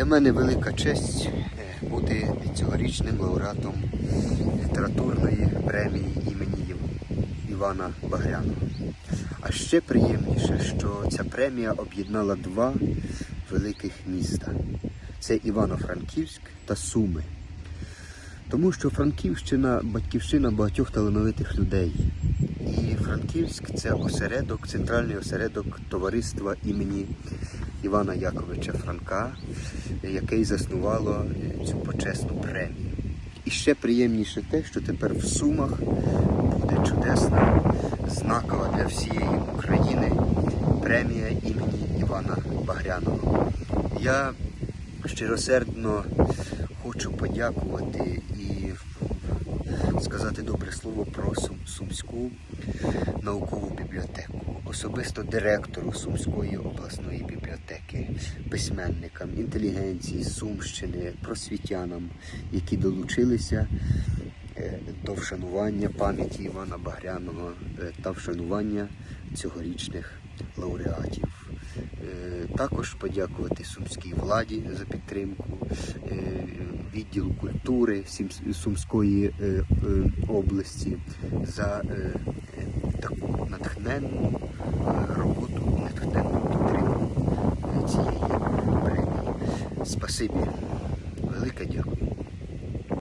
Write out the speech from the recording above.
Для мене велика честь е, бути цьогорічним лауреатом літературної премії імені Івана Багряного. А ще приємніше, що ця премія об'єднала два великих міста: це Івано-Франківськ та Суми. Тому що Франківщина батьківщина багатьох талановитих людей. І Франківськ це осередок, центральний осередок товариства імені Івана Яковича Франка, який заснувало цю почесну премію. І ще приємніше те, що тепер в Сумах буде чудесна, знакова для всієї України премія імені Івана Багряного. Я щиросердно хочу подякувати і сказати добре слово про Сум- Сумську наукову бібліотеку, особисто директору Сумської обласної бібліотеки, письменникам, інтелігенції Сумщини, просвітянам, які долучилися е, до вшанування пам'яті Івана Багряного е, та вшанування цьогорічних лауреатів. Е, Також подякувати сумській владі за підтримку, відділу культури Сумської е, е, області за е, таку натхненну роботу, натхненну підтримку цієї премії. Спасибі